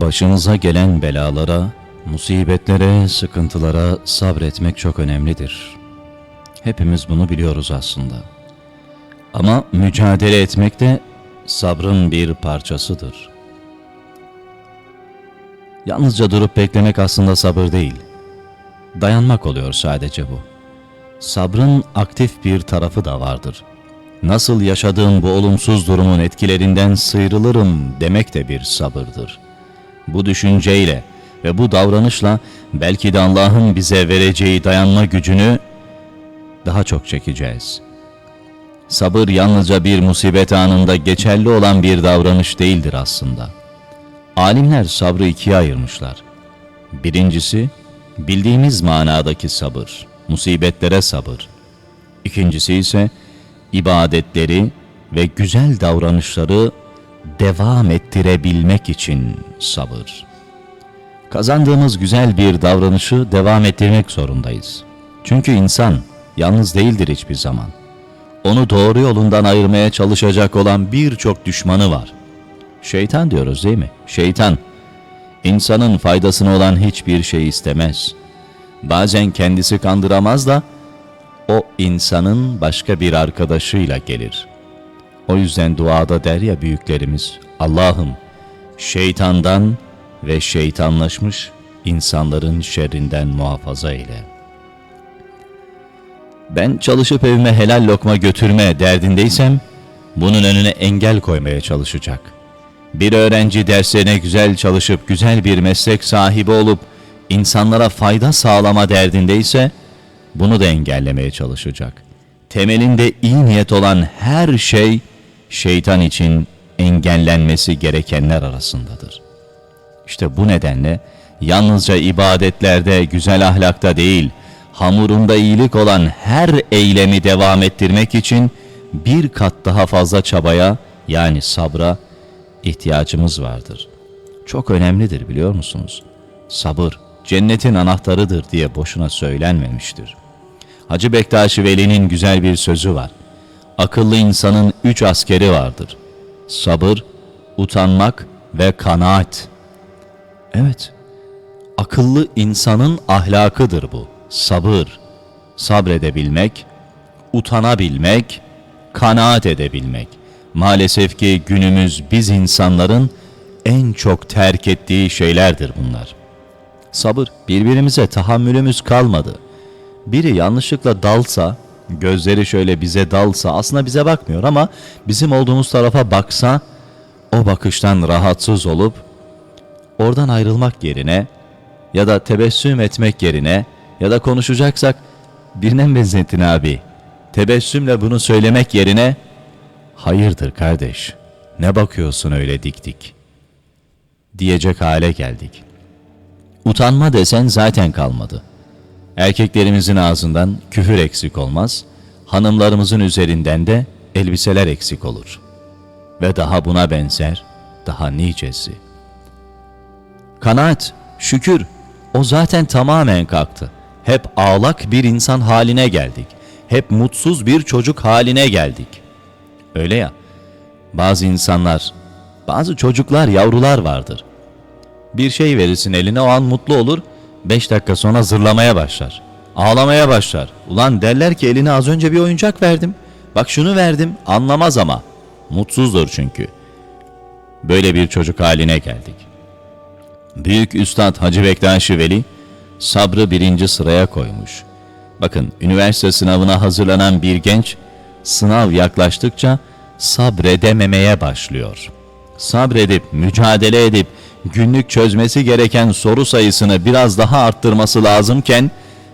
Başınıza gelen belalara, musibetlere, sıkıntılara sabretmek çok önemlidir. Hepimiz bunu biliyoruz aslında. Ama mücadele etmek de sabrın bir parçasıdır. Yalnızca durup beklemek aslında sabır değil. Dayanmak oluyor sadece bu. Sabrın aktif bir tarafı da vardır. Nasıl yaşadığım bu olumsuz durumun etkilerinden sıyrılırım demek de bir sabırdır. Bu düşünceyle ve bu davranışla belki de Allah'ın bize vereceği dayanma gücünü daha çok çekeceğiz. Sabır yalnızca bir musibet anında geçerli olan bir davranış değildir aslında. Alimler sabrı ikiye ayırmışlar. Birincisi, bildiğimiz manadaki sabır, musibetlere sabır. İkincisi ise, ibadetleri ve güzel davranışları devam ettirebilmek için sabır. Kazandığımız güzel bir davranışı devam ettirmek zorundayız. Çünkü insan yalnız değildir hiçbir zaman. Onu doğru yolundan ayırmaya çalışacak olan birçok düşmanı var. Şeytan diyoruz değil mi? Şeytan. İnsanın faydasına olan hiçbir şey istemez. Bazen kendisi kandıramaz da o insanın başka bir arkadaşıyla gelir. O yüzden duada der ya büyüklerimiz, Allah'ım şeytandan ve şeytanlaşmış insanların şerrinden muhafaza eyle. Ben çalışıp evime helal lokma götürme derdindeysem, bunun önüne engel koymaya çalışacak. Bir öğrenci derslerine güzel çalışıp güzel bir meslek sahibi olup insanlara fayda sağlama derdindeyse, bunu da engellemeye çalışacak. Temelinde iyi niyet olan her şey şeytan için engellenmesi gerekenler arasındadır. İşte bu nedenle yalnızca ibadetlerde, güzel ahlakta değil, hamurunda iyilik olan her eylemi devam ettirmek için bir kat daha fazla çabaya yani sabra ihtiyacımız vardır. Çok önemlidir biliyor musunuz? Sabır cennetin anahtarıdır diye boşuna söylenmemiştir. Hacı Bektaşi Veli'nin güzel bir sözü var. Akıllı insanın üç askeri vardır. Sabır, utanmak ve kanaat. Evet, akıllı insanın ahlakıdır bu. Sabır, sabredebilmek, utanabilmek, kanaat edebilmek. Maalesef ki günümüz biz insanların en çok terk ettiği şeylerdir bunlar. Sabır, birbirimize tahammülümüz kalmadı. Biri yanlışlıkla dalsa, gözleri şöyle bize dalsa, aslında bize bakmıyor ama bizim olduğumuz tarafa baksa, o bakıştan rahatsız olup, oradan ayrılmak yerine ya da tebessüm etmek yerine ya da konuşacaksak birine mi benzettin abi? Tebessümle bunu söylemek yerine hayırdır kardeş ne bakıyorsun öyle dik dik diyecek hale geldik. Utanma desen zaten kalmadı. Erkeklerimizin ağzından küfür eksik olmaz, hanımlarımızın üzerinden de elbiseler eksik olur. Ve daha buna benzer, daha nicesi. Kanaat, şükür, o zaten tamamen kalktı. Hep ağlak bir insan haline geldik. Hep mutsuz bir çocuk haline geldik. Öyle ya, bazı insanlar, bazı çocuklar, yavrular vardır. Bir şey verirsin eline o an mutlu olur, beş dakika sonra zırlamaya başlar. Ağlamaya başlar. Ulan derler ki eline az önce bir oyuncak verdim. Bak şunu verdim, anlamaz ama. Mutsuzdur çünkü. Böyle bir çocuk haline geldik. Büyük Üstad Hacı Bektaşi Veli sabrı birinci sıraya koymuş. Bakın üniversite sınavına hazırlanan bir genç sınav yaklaştıkça sabredememeye başlıyor. Sabredip, mücadele edip günlük çözmesi gereken soru sayısını biraz daha arttırması lazımken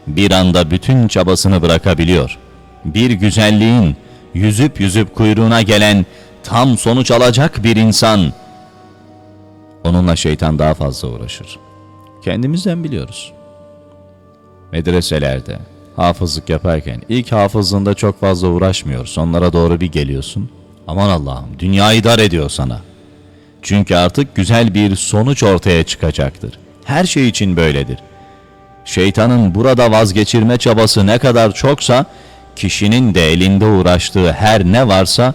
bir anda bütün çabasını bırakabiliyor. Bir güzelliğin yüzüp yüzüp kuyruğuna gelen tam sonuç alacak bir insan onunla şeytan daha fazla uğraşır. Kendimizden biliyoruz. Medreselerde hafızlık yaparken ilk hafızlığında çok fazla uğraşmıyor. Sonlara doğru bir geliyorsun. Aman Allah'ım dünyayı dar ediyor sana. Çünkü artık güzel bir sonuç ortaya çıkacaktır. Her şey için böyledir. Şeytanın burada vazgeçirme çabası ne kadar çoksa, kişinin de elinde uğraştığı her ne varsa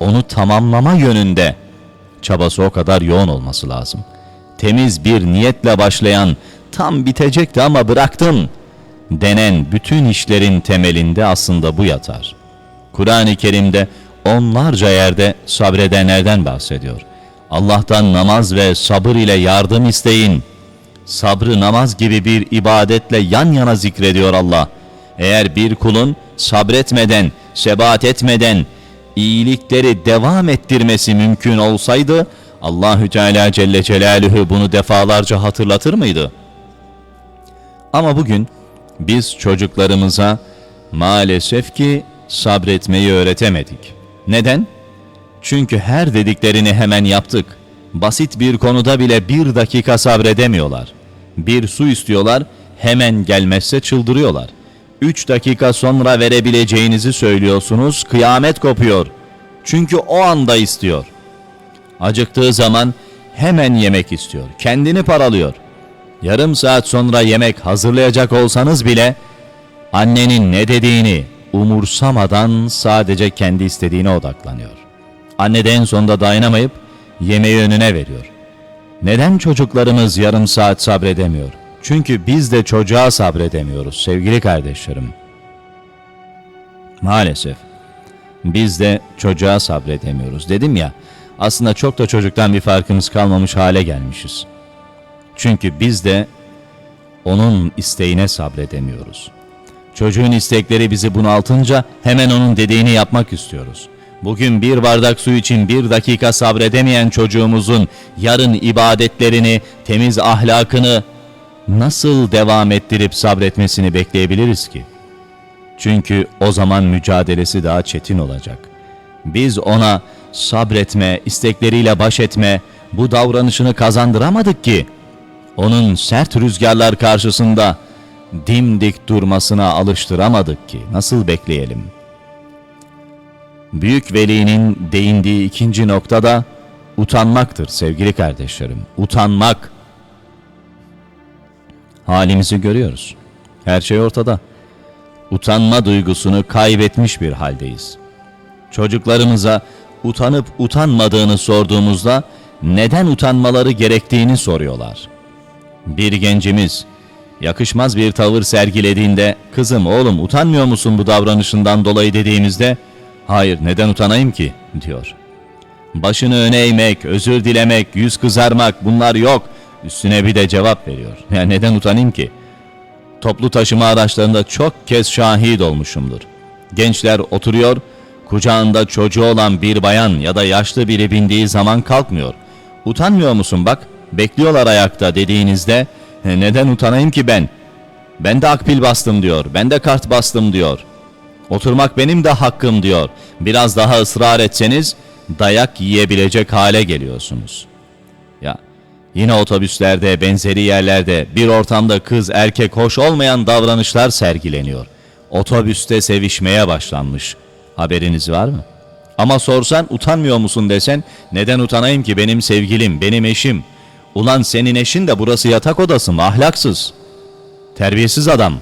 onu tamamlama yönünde çabası o kadar yoğun olması lazım. temiz bir niyetle başlayan, tam bitecekti ama bıraktın denen bütün işlerin temelinde aslında bu yatar. Kur'an-ı Kerim'de onlarca yerde sabredenlerden bahsediyor. Allah'tan namaz ve sabır ile yardım isteyin. Sabrı namaz gibi bir ibadetle yan yana zikrediyor Allah. Eğer bir kulun sabretmeden, sebat etmeden iyilikleri devam ettirmesi mümkün olsaydı Allahü Teala Celle Celaluhu bunu defalarca hatırlatır mıydı? Ama bugün biz çocuklarımıza maalesef ki sabretmeyi öğretemedik. Neden? Çünkü her dediklerini hemen yaptık. Basit bir konuda bile bir dakika sabredemiyorlar. Bir su istiyorlar, hemen gelmezse çıldırıyorlar. Üç dakika sonra verebileceğinizi söylüyorsunuz, kıyamet kopuyor. Çünkü o anda istiyor. Acıktığı zaman hemen yemek istiyor. Kendini paralıyor. Yarım saat sonra yemek hazırlayacak olsanız bile annenin ne dediğini umursamadan sadece kendi istediğine odaklanıyor. Anne de en sonunda dayanamayıp yemeği önüne veriyor. Neden çocuklarımız yarım saat sabredemiyor? Çünkü biz de çocuğa sabredemiyoruz sevgili kardeşlerim. Maalesef biz de çocuğa sabredemiyoruz. Dedim ya aslında çok da çocuktan bir farkımız kalmamış hale gelmişiz. Çünkü biz de onun isteğine sabredemiyoruz. Çocuğun istekleri bizi bunaltınca hemen onun dediğini yapmak istiyoruz. Bugün bir bardak su için bir dakika sabredemeyen çocuğumuzun yarın ibadetlerini, temiz ahlakını nasıl devam ettirip sabretmesini bekleyebiliriz ki? Çünkü o zaman mücadelesi daha çetin olacak. Biz ona sabretme, istekleriyle baş etme, bu davranışını kazandıramadık ki onun sert rüzgarlar karşısında dimdik durmasına alıştıramadık ki nasıl bekleyelim? Büyük velinin değindiği ikinci noktada utanmaktır sevgili kardeşlerim. Utanmak. Halimizi görüyoruz. Her şey ortada. Utanma duygusunu kaybetmiş bir haldeyiz. Çocuklarımıza utanıp utanmadığını sorduğumuzda neden utanmaları gerektiğini soruyorlar. Bir gencimiz yakışmaz bir tavır sergilediğinde kızım oğlum utanmıyor musun bu davranışından dolayı dediğimizde hayır neden utanayım ki diyor. Başını öne eğmek, özür dilemek, yüz kızarmak bunlar yok. Üstüne bir de cevap veriyor. Ya neden utanayım ki? Toplu taşıma araçlarında çok kez şahit olmuşumdur. Gençler oturuyor, kucağında çocuğu olan bir bayan ya da yaşlı biri bindiği zaman kalkmıyor. Utanmıyor musun bak, bekliyorlar ayakta dediğinizde "E, neden utanayım ki ben? Ben de akbil bastım diyor, ben de kart bastım diyor. Oturmak benim de hakkım diyor. Biraz daha ısrar etseniz dayak yiyebilecek hale geliyorsunuz. Ya yine otobüslerde, benzeri yerlerde bir ortamda kız erkek hoş olmayan davranışlar sergileniyor. Otobüste sevişmeye başlanmış. Haberiniz var mı? Ama sorsan utanmıyor musun desen neden utanayım ki benim sevgilim, benim eşim. Ulan senin eşin de burası yatak odası mı ahlaksız. Terbiyesiz adam.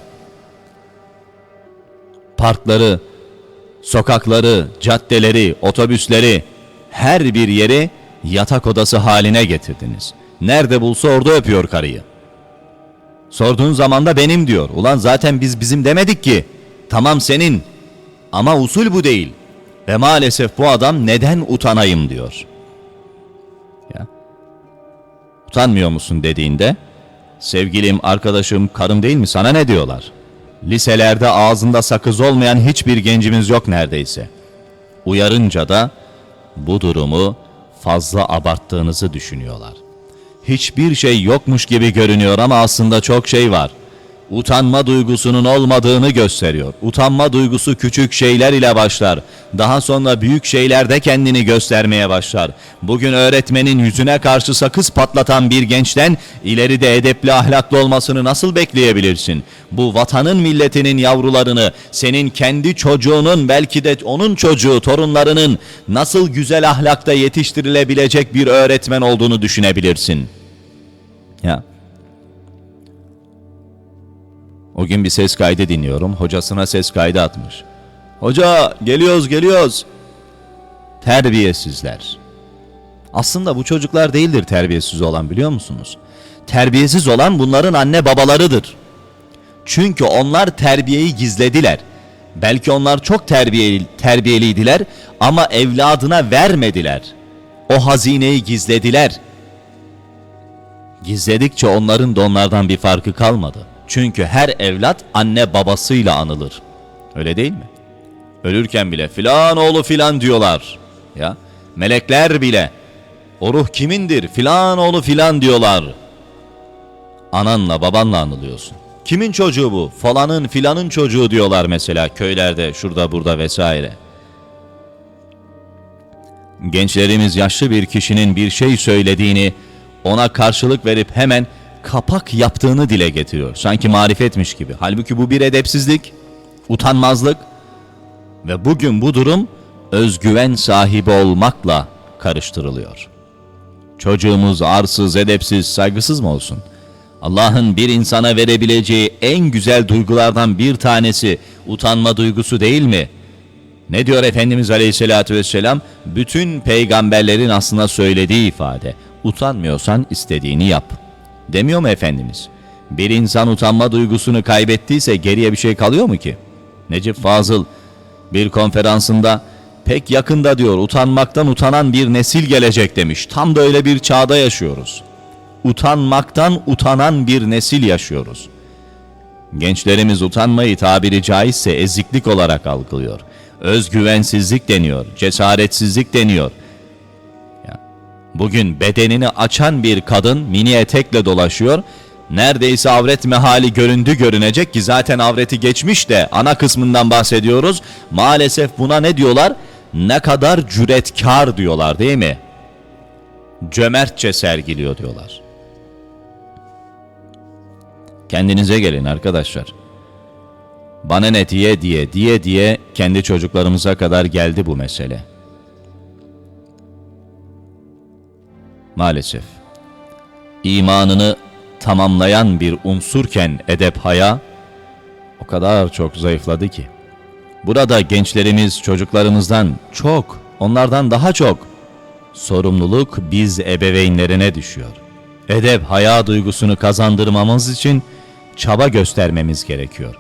Parkları, sokakları, caddeleri, otobüsleri, her bir yeri yatak odası haline getirdiniz. Nerede bulsa orada öpüyor karıyı. Sorduğun zaman da benim diyor. Ulan zaten biz bizim demedik ki. Tamam senin. Ama usul bu değil. Ve maalesef bu adam neden utanayım diyor. Ya. Utanmıyor musun dediğinde sevgilim, arkadaşım, karım değil mi sana ne diyorlar? Liselerde ağzında sakız olmayan hiçbir gencimiz yok neredeyse. Uyarınca da bu durumu fazla abarttığınızı düşünüyorlar. Hiçbir şey yokmuş gibi görünüyor ama aslında çok şey var. Utanma duygusunun olmadığını gösteriyor. Utanma duygusu küçük şeyler ile başlar. Daha sonra büyük şeylerde kendini göstermeye başlar. Bugün öğretmenin yüzüne karşı sakız patlatan bir gençten ileride edepli ahlaklı olmasını nasıl bekleyebilirsin? Bu vatanın milletinin yavrularını, senin kendi çocuğunun belki de onun çocuğu, torunlarının nasıl güzel ahlakta yetiştirilebilecek bir öğretmen olduğunu düşünebilirsin. Ya O gün bir ses kaydı dinliyorum. Hocasına ses kaydı atmış. Hoca geliyoruz geliyoruz. Terbiyesizler. Aslında bu çocuklar değildir terbiyesiz olan biliyor musunuz? Terbiyesiz olan bunların anne babalarıdır. Çünkü onlar terbiyeyi gizlediler. Belki onlar çok terbiyeli, terbiyeliydiler ama evladına vermediler. O hazineyi gizlediler. Gizledikçe onların da onlardan bir farkı kalmadı. Çünkü her evlat anne babasıyla anılır. Öyle değil mi? Ölürken bile filan oğlu filan diyorlar. Ya melekler bile o ruh kimindir filan oğlu filan diyorlar. Ananla babanla anılıyorsun. Kimin çocuğu bu? Falanın filanın çocuğu diyorlar mesela köylerde şurada burada vesaire. Gençlerimiz yaşlı bir kişinin bir şey söylediğini ona karşılık verip hemen kapak yaptığını dile getiriyor. Sanki marifetmiş gibi. Halbuki bu bir edepsizlik, utanmazlık ve bugün bu durum özgüven sahibi olmakla karıştırılıyor. Çocuğumuz arsız, edepsiz, saygısız mı olsun? Allah'ın bir insana verebileceği en güzel duygulardan bir tanesi utanma duygusu değil mi? Ne diyor Efendimiz Aleyhisselatü Vesselam? Bütün peygamberlerin aslında söylediği ifade. Utanmıyorsan istediğini yap. Demiyor mu Efendimiz? Bir insan utanma duygusunu kaybettiyse geriye bir şey kalıyor mu ki? Necip Fazıl bir konferansında pek yakında diyor utanmaktan utanan bir nesil gelecek demiş. Tam da öyle bir çağda yaşıyoruz. Utanmaktan utanan bir nesil yaşıyoruz. Gençlerimiz utanmayı tabiri caizse eziklik olarak algılıyor. Özgüvensizlik deniyor, cesaretsizlik deniyor. Bugün bedenini açan bir kadın mini etekle dolaşıyor. Neredeyse avret mehali göründü görünecek ki zaten avreti geçmiş de ana kısmından bahsediyoruz. Maalesef buna ne diyorlar? Ne kadar cüretkar diyorlar değil mi? Cömertçe sergiliyor diyorlar. Kendinize gelin arkadaşlar. Bana ne diye diye diye diye kendi çocuklarımıza kadar geldi bu mesele. Maalesef. imanını tamamlayan bir unsurken edep haya o kadar çok zayıfladı ki. Burada gençlerimiz çocuklarımızdan çok, onlardan daha çok sorumluluk biz ebeveynlerine düşüyor. Edep haya duygusunu kazandırmamız için çaba göstermemiz gerekiyor.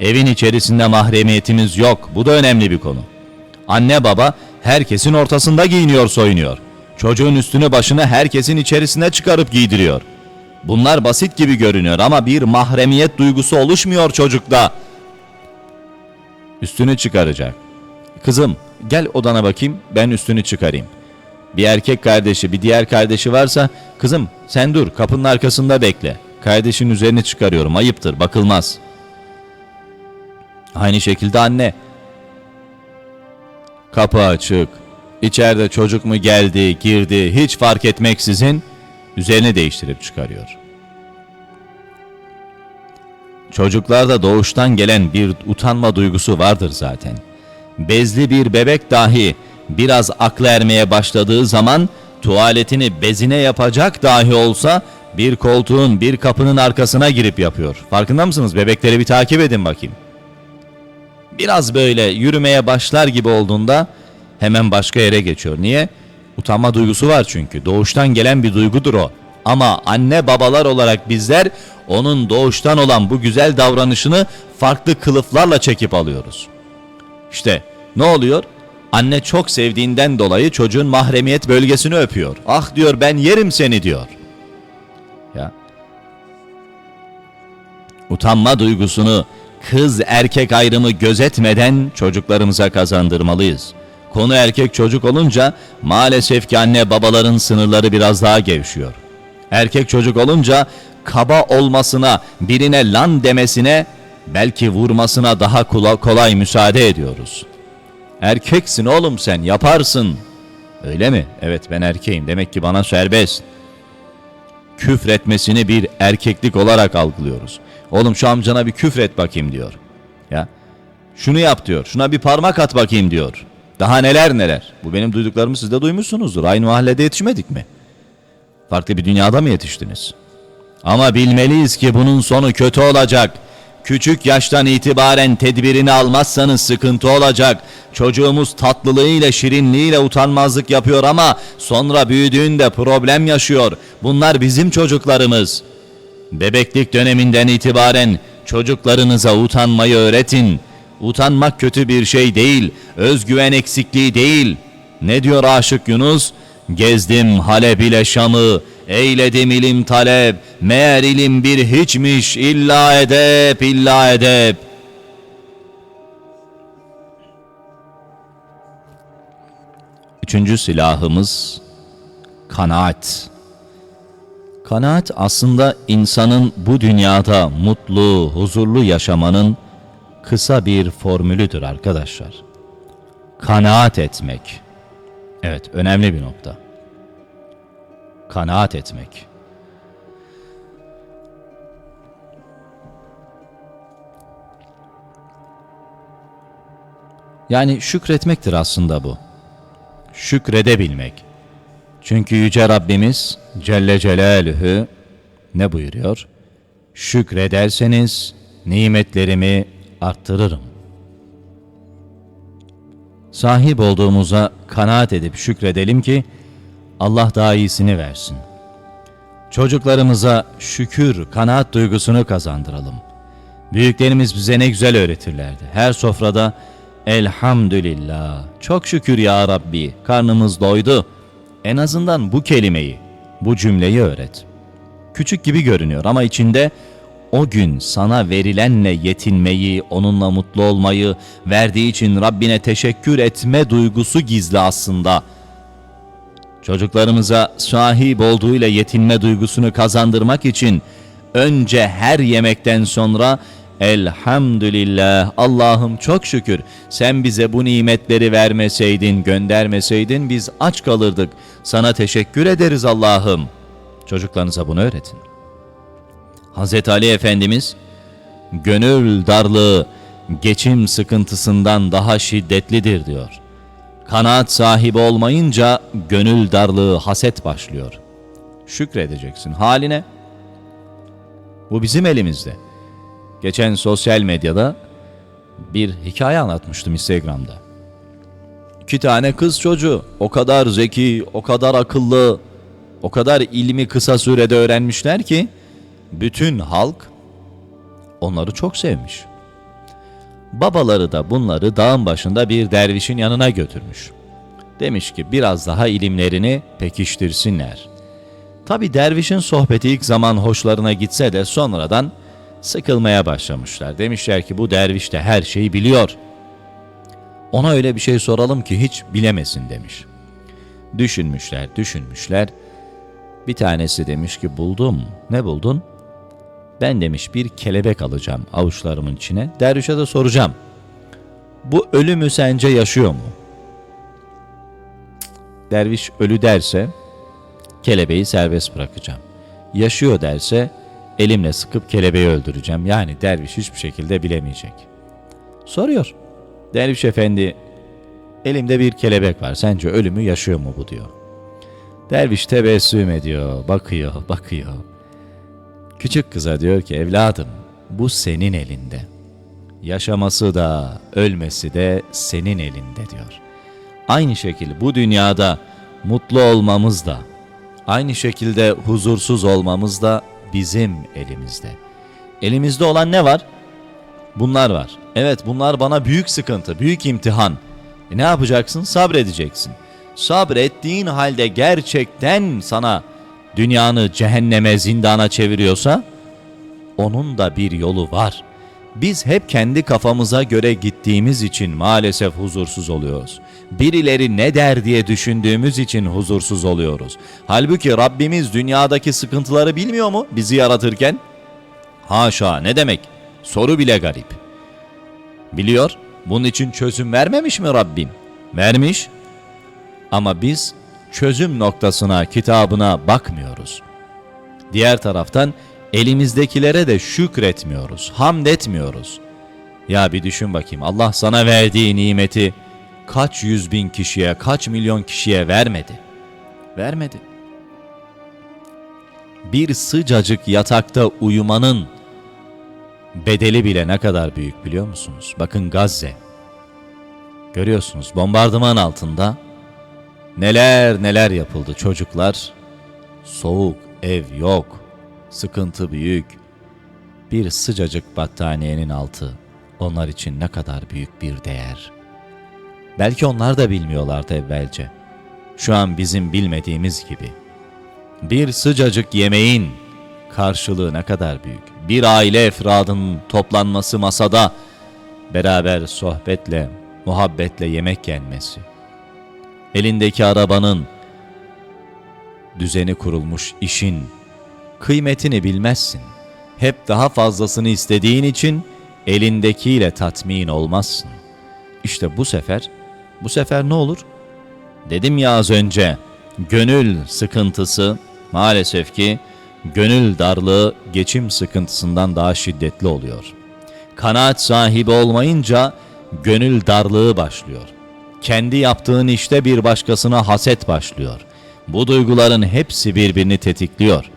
Evin içerisinde mahremiyetimiz yok. Bu da önemli bir konu. Anne baba herkesin ortasında giyiniyor soyunuyor. Çocuğun üstünü başını herkesin içerisine çıkarıp giydiriyor. Bunlar basit gibi görünüyor ama bir mahremiyet duygusu oluşmuyor çocukta. Üstünü çıkaracak. Kızım gel odana bakayım ben üstünü çıkarayım. Bir erkek kardeşi bir diğer kardeşi varsa kızım sen dur kapının arkasında bekle. Kardeşin üzerini çıkarıyorum ayıptır bakılmaz. Aynı şekilde anne. Kapı açık. İçeride çocuk mu geldi, girdi hiç fark etmeksizin üzerini değiştirip çıkarıyor. Çocuklarda doğuştan gelen bir utanma duygusu vardır zaten. Bezli bir bebek dahi biraz aklı ermeye başladığı zaman tuvaletini bezine yapacak dahi olsa bir koltuğun bir kapının arkasına girip yapıyor. Farkında mısınız? Bebekleri bir takip edin bakayım. Biraz böyle yürümeye başlar gibi olduğunda hemen başka yere geçiyor. Niye? Utanma duygusu var çünkü. Doğuştan gelen bir duygudur o. Ama anne babalar olarak bizler onun doğuştan olan bu güzel davranışını farklı kılıflarla çekip alıyoruz. İşte ne oluyor? Anne çok sevdiğinden dolayı çocuğun mahremiyet bölgesini öpüyor. Ah diyor ben yerim seni diyor. Ya. Utanma duygusunu kız erkek ayrımı gözetmeden çocuklarımıza kazandırmalıyız. Konu erkek çocuk olunca maalesef ki anne babaların sınırları biraz daha gevşiyor. Erkek çocuk olunca kaba olmasına, birine lan demesine, belki vurmasına daha kolay, müsaade ediyoruz. Erkeksin oğlum sen yaparsın. Öyle mi? Evet ben erkeğim demek ki bana serbest. Küfretmesini bir erkeklik olarak algılıyoruz. Oğlum şu amcana bir küfret bakayım diyor. Ya şunu yap diyor. Şuna bir parmak at bakayım diyor. Daha neler neler. Bu benim duyduklarımı siz de duymuşsunuzdur. Aynı mahallede yetişmedik mi? Farklı bir dünyada mı yetiştiniz? Ama bilmeliyiz ki bunun sonu kötü olacak. Küçük yaştan itibaren tedbirini almazsanız sıkıntı olacak. Çocuğumuz tatlılığıyla şirinliğiyle utanmazlık yapıyor ama sonra büyüdüğünde problem yaşıyor. Bunlar bizim çocuklarımız. Bebeklik döneminden itibaren çocuklarınıza utanmayı öğretin. Utanmak kötü bir şey değil, özgüven eksikliği değil. Ne diyor Aşık Yunus? Gezdim Halep ile Şam'ı, eyledim ilim talep, meğer ilim bir hiçmiş, illa edep, illa edep. Üçüncü silahımız kanaat. Kanaat aslında insanın bu dünyada mutlu, huzurlu yaşamanın kısa bir formülüdür arkadaşlar. Kanaat etmek. Evet, önemli bir nokta. Kanaat etmek. Yani şükretmektir aslında bu. Şükredebilmek. Çünkü Yüce Rabbimiz Celle Celaluhu ne buyuruyor? Şükrederseniz nimetlerimi arttırırım. Sahip olduğumuza kanaat edip şükredelim ki Allah daha iyisini versin. Çocuklarımıza şükür, kanaat duygusunu kazandıralım. Büyüklerimiz bize ne güzel öğretirlerdi. Her sofrada elhamdülillah, çok şükür ya Rabbi, karnımız doydu. En azından bu kelimeyi, bu cümleyi öğret. Küçük gibi görünüyor ama içinde o gün sana verilenle yetinmeyi, onunla mutlu olmayı, verdiği için Rabbine teşekkür etme duygusu gizli aslında. Çocuklarımıza sahip olduğuyla yetinme duygusunu kazandırmak için önce her yemekten sonra Elhamdülillah Allah'ım çok şükür sen bize bu nimetleri vermeseydin göndermeseydin biz aç kalırdık. Sana teşekkür ederiz Allah'ım. Çocuklarınıza bunu öğretin. Hz. Ali Efendimiz gönül darlığı geçim sıkıntısından daha şiddetlidir diyor. Kanaat sahibi olmayınca gönül darlığı haset başlıyor. Şükredeceksin haline. Bu bizim elimizde. Geçen sosyal medyada bir hikaye anlatmıştım Instagram'da. İki tane kız çocuğu o kadar zeki, o kadar akıllı, o kadar ilmi kısa sürede öğrenmişler ki bütün halk onları çok sevmiş. Babaları da bunları dağın başında bir dervişin yanına götürmüş. Demiş ki biraz daha ilimlerini pekiştirsinler. Tabi dervişin sohbeti ilk zaman hoşlarına gitse de sonradan sıkılmaya başlamışlar. Demişler ki bu derviş de her şeyi biliyor. Ona öyle bir şey soralım ki hiç bilemesin demiş. Düşünmüşler, düşünmüşler. Bir tanesi demiş ki buldum. Ne buldun? Ben demiş bir kelebek alacağım avuçlarımın içine. Dervişe de soracağım. Bu ölü mü sence yaşıyor mu? Derviş ölü derse kelebeği serbest bırakacağım. Yaşıyor derse elimle sıkıp kelebeği öldüreceğim. Yani derviş hiçbir şekilde bilemeyecek. Soruyor. Derviş efendi elimde bir kelebek var. Sence ölü mü yaşıyor mu bu diyor. Derviş tebessüm ediyor, bakıyor, bakıyor. Küçük kıza diyor ki evladım bu senin elinde. Yaşaması da ölmesi de senin elinde diyor. Aynı şekilde bu dünyada mutlu olmamız da aynı şekilde huzursuz olmamız da bizim elimizde. Elimizde olan ne var? Bunlar var. Evet bunlar bana büyük sıkıntı, büyük imtihan. E ne yapacaksın? Sabredeceksin. Sabrettiğin halde gerçekten sana dünyanı cehenneme, zindana çeviriyorsa onun da bir yolu var. Biz hep kendi kafamıza göre gittiğimiz için maalesef huzursuz oluyoruz. Birileri ne der diye düşündüğümüz için huzursuz oluyoruz. Halbuki Rabbimiz dünyadaki sıkıntıları bilmiyor mu bizi yaratırken? Haşa ne demek? Soru bile garip. Biliyor. Bunun için çözüm vermemiş mi Rabbim? Vermiş. Ama biz çözüm noktasına, kitabına bakmıyoruz. Diğer taraftan elimizdekilere de şükretmiyoruz, hamd etmiyoruz. Ya bir düşün bakayım Allah sana verdiği nimeti kaç yüz bin kişiye, kaç milyon kişiye vermedi? Vermedi. Bir sıcacık yatakta uyumanın bedeli bile ne kadar büyük biliyor musunuz? Bakın Gazze. Görüyorsunuz bombardıman altında neler neler yapıldı çocuklar. Soğuk, ev yok, sıkıntı büyük. Bir sıcacık battaniyenin altı onlar için ne kadar büyük bir değer. Belki onlar da bilmiyorlardı evvelce. Şu an bizim bilmediğimiz gibi. Bir sıcacık yemeğin karşılığı ne kadar büyük. Bir aile efradının toplanması masada beraber sohbetle, muhabbetle yemek yenmesi. Elindeki arabanın düzeni kurulmuş işin kıymetini bilmezsin. Hep daha fazlasını istediğin için elindekiyle tatmin olmazsın. İşte bu sefer, bu sefer ne olur? Dedim ya az önce, gönül sıkıntısı maalesef ki gönül darlığı geçim sıkıntısından daha şiddetli oluyor. Kanaat sahibi olmayınca gönül darlığı başlıyor. Kendi yaptığın işte bir başkasına haset başlıyor. Bu duyguların hepsi birbirini tetikliyor.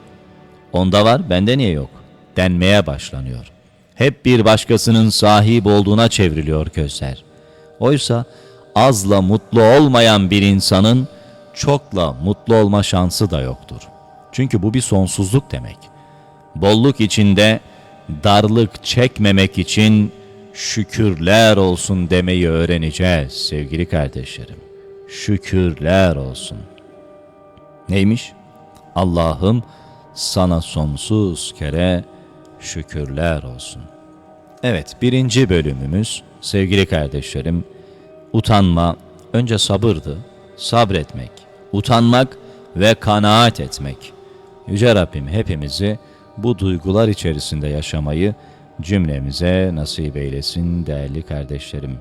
Onda var, bende niye yok? Denmeye başlanıyor. Hep bir başkasının sahip olduğuna çevriliyor gözler. Oysa azla mutlu olmayan bir insanın çokla mutlu olma şansı da yoktur. Çünkü bu bir sonsuzluk demek. Bolluk içinde darlık çekmemek için şükürler olsun demeyi öğreneceğiz sevgili kardeşlerim. Şükürler olsun. Neymiş? Allah'ım sana sonsuz kere şükürler olsun. Evet birinci bölümümüz sevgili kardeşlerim utanma önce sabırdı, sabretmek, utanmak ve kanaat etmek. Yüce Rabbim hepimizi bu duygular içerisinde yaşamayı cümlemize nasip eylesin değerli kardeşlerim.